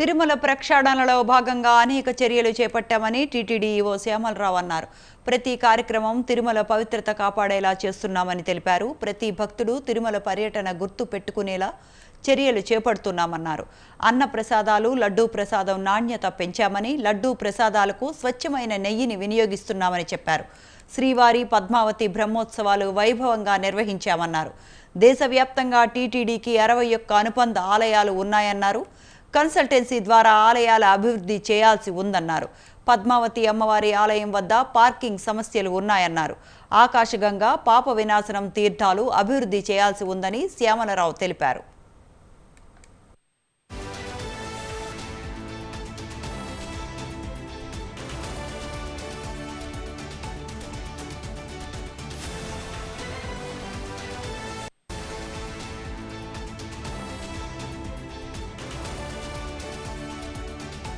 తిరుమల ప్రక్షాళనలో భాగంగా అనేక చర్యలు చేపట్టామని టీటీడీ ఈవో శ్యామలరావు అన్నారు. ప్రతి కార్యక్రమం తిరుమల పవిత్రత కాపాడేలా చేస్తున్నామని తెలిపారు. ప్రతి భక్తుడు తిరుమల పర్యటన గుర్తు పెట్టుకునేలా చర్యలు చేపడుతున్నామన్నారు. అన్న ప్రసాదాలు లడ్డూ ప్రసాదం నాణ్యత పెంచామని లడ్డూ ప్రసాదాలకు స్వచ్ఛమైన నెయ్యిని వినియోగిస్తున్నామని చెప్పారు. శ్రీవారి పద్మావతి బ్రహ్మోత్సవాలు వైభవంగా నిర్వహించామన్నారు. దేశవ్యాప్తంగా టీటీడీకి అరవై ఒక్క అనుబంధ ఆలయాలు ఉన్నాయన్నారు. కన్సల్టెన్సీ ద్వారా ఆలయాల అభివృద్ధి చేయాల్సి ఉందన్నారు. పద్మావతి అమ్మవారి ఆలయం వద్ద పార్కింగ్ సమస్యలు ఉన్నాయన్నారు. ఆకాశగంగా పాప వినాశనం తీర్థాలు అభివృద్ధి చేయాల్సి ఉందని శ్యామలరావు తెలిపారు.